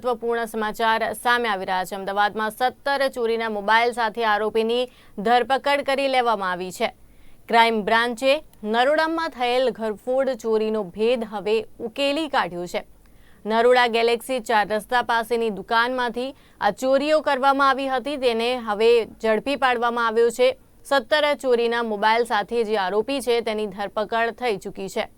મહત્વપૂર્ણ સમાચાર સામે આવી રહ્યા છે. અમદાવાદમાં સત્તર ચોરીના મોબાઈલ સાથે આરોપીની ધરપકડ કરી લેવામાં આવી છે. ક્રાઇમ બ્રાન્ચે નરોડામાં થયેલ ઘરફોડ ચોરીનો ભેદ હવે ઉકેલી કાઢ્યો છે. નરોડા ગેલેક્સી ચાર રસ્તા પાસેની દુકાનમાંથી આ ચોરીઓ કરવામાં આવી હતી. તેને હવે ઝડપી પાડવામાં આવ્યો છે. સત્તર ચોરીના મોબાઈલ સાથે જે આરોપી છે, તેની ધરપકડ થઈ ચૂકી છે.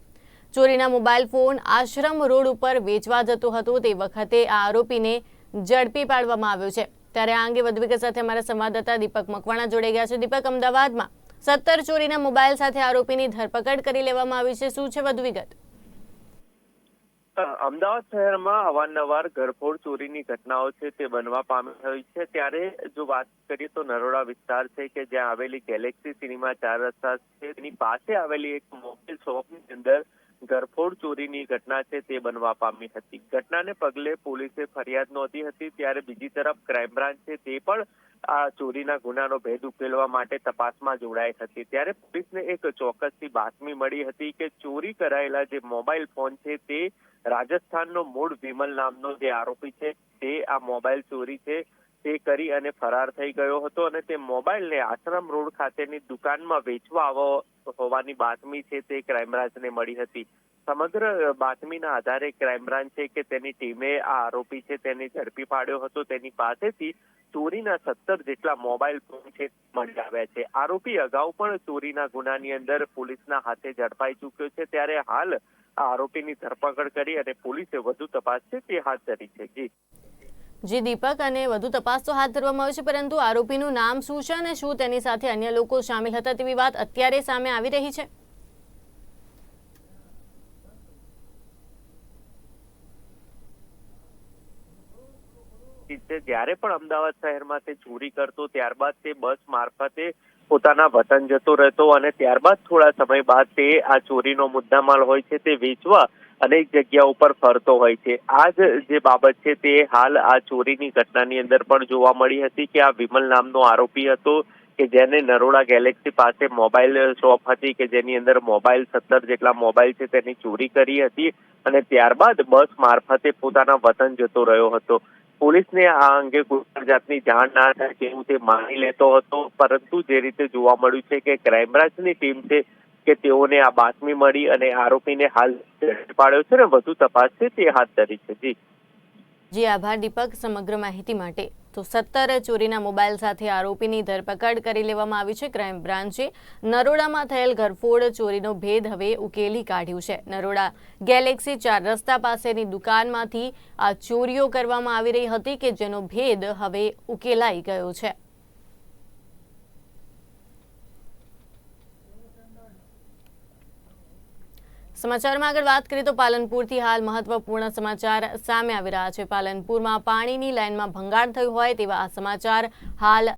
ચોરીના મોબાઈલ ફોન આશ્રમ રોડ ઉપર વેચવા જતો હતો તે વખતે આ આરોપીને ઝડપી પાડવામાં આવ્યો છે. ત્યારે આ અંગે વધુ વિગત સાથે અમારા સંવાદદાતા દીપક મકવાણા જોડાઈ ગયા છે. દીપક, અમદાવાદમાં સત્તર ચોરીના મોબાઈલ સાથે આરોપીની ધરપકડ કરી લેવામાં આવી છે. શું છે વધુ વિગત અમદાવાદ શહેરમાં અવારનવાર ઘરફોડ ચોરીની ઘટનાઓ છે તે બનવા પામી રહી છે. ત્યારે જો વાત કરીએ તો નરોડા વિસ્તાર છે કે જ્યાં આવેલી ગેલેક્સી સિનેમા ચાર રસ્તા છે. તેની પાસે આવેલી એક મોબાઈલ શોપની અંદર ઘરફોડ ચોરીની ઘટના છે તે બનવા પામી હતી. ઘટનાને પગલે પોલીસે ફરિયાદ નોંધી હતી ત્યારે બીજી તરફ ક્રાઇમ બ્રાન્ચ છે તે પણ આ ચોરીના ગુનાનો ભેદ ઉકેલવા માટે તપાસમાં જોડાઈ હતી. ત્યારે પોલીસને એક ચોક્કસથી બાતમી મળી હતી કે ચોરી કરાયેલા જે મોબાઈલ ફોન છે તે રાજસ્થાનનો મૂળ વિમલ નામનો જે આરોપી છે તે આ મોબાઈલ ચોરી છે. તે કરી અને ફરાર થઈ ગયો હતો અને તે મોબાઈલને આશ્રમ રોડ ખાતેની દુકાનમાં વેચવા આવો હોવાની બાતમી છે તે ક્રાઇમ બ્રાન્ચને મળી હતી. સમગ્ર બાતમીના આધારે ક્રાઇમ બ્રાન્ચ છે કે તેની ટીમે આ આરોપી છે તેને ઝડપી પાડ્યો હતો. તેની પાસેથી ચોરીના સત્તર જેટલા મોબાઈલ ફોન છે મળી આવ્યા છે. આરોપી અગાઉ પણ ચોરીના ગુનાની અંદર પોલીસના હાથે ઝડપાઈ ચૂક્યો છે. ત્યારે હાલ આ આરોપીની ધરપકડ કરી અને પોલીસે વધુ તપાસ છે તે હાથ ધરી છે. જી. જી દીપક અને વધુ તપાસ તો હાથ ધરવામાં આવી છે, પરંતુ આરોપીનું નામ શું છે અને શું તેની સાથે અન્ય લોકો સામેલ હતા તેવી વાત અત્યારે સામે આવી રહી છે, જ્યારે પણ અમદાવાદ શહેરમાં તે ચોરી કરતો, ત્યારબાદ તે બસ મારફતે પોતાના વતન જતો રહેતો અને ત્યારબાદ થોડા સમય બાદ તે આ ચોરીનો મુદ્દામાલ હોય છે તે વેચવા અનેક જગ્યા ઉપર ફરતો હોય છે. આ જ બાબત છે તે હાલ આ ચોરીની ઘટનાની અંદર પણ જોવા મળી હતી કે આ વિમલ નામનો આરોપી હતો કે જેને નરોડા ગેલેક્સી પાસે મોબાઈલ શોપ હતી કે જેની અંદર મોબાઈલ સત્તર જેટલા મોબાઈલ છે તેની ચોરી કરી હતી અને ત્યારબાદ બસ મારફતે પોતાના વતન જતો રહ્યો હતો. પોલીસને આ અંગે કોઈ જાતની જાણ ના થાય તેવું તે માની લેતો હતો, પરંતુ જે રીતે જોવા મળ્યું છે કે ક્રાઇમ બ્રાન્ચની ટીમ છે કે તેઓને આ બાતમી મળી અને આરોપીને હાલ પાડ્યો છે ને વધુ તપાસ છે તે હાથ ધરી છે. જી. જી, આભાર દીપક સમગ્ર માહિતી માટે. તો સત્તર ચોરીના મોબાઈલ સાથે આરોપીની ધરપકડ કરી લેવામાં આવી છે ક્રાઇમ બ્રાન્ચે. નરોડામાં થયેલ ઘરફોડ ચોરીનો ભેદ હવે ઉકેલી કાઢ્યું છે. નરોડા ગેલેક્સી ચાર રસ્તા પાસેની દુકાનમાંથી આ ચોરીઓ કરવામાં આવી રહી હતી કે જેનો ભેદ હવે ઉકેલાઈ ગયો છે. સમાચારમાં આગળ વાત કરીએ તો પાલનપુરથી હાલ મહત્વપૂર્ણ સમાચાર સામે આવી રહ્યા છે. પાલનપુરમાં પાણીની લાઇનમાં ભંગાણ થયું હોય તેવા આ સમાચાર હાલ